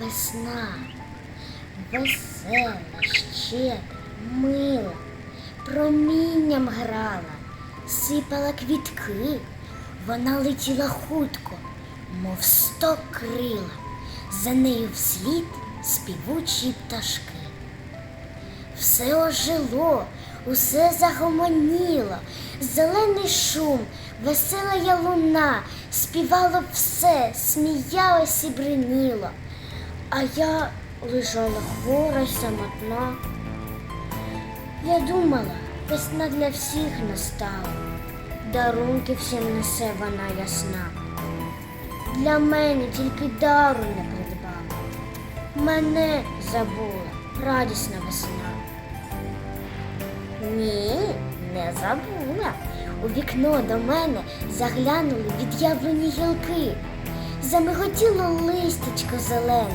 весна. Весела, щедра, мила, промінням грала, сипала квітки, вона летіла хутко, мов сто крила, за нею вслід співучі пташки. Все ожило, усе загомоніло, зелений шум, весела я луна, співало все, сміялось і бриніло. А я лежала хвора самотна. Я думала, весна для всіх настала, дарунки всім несе вона ясна. Для мене тільки дару не придбала, мене забула радісна весна. Ні, не забула. У вікно до мене заглянули від'явлені гілки. Замиготіло листечко зелене,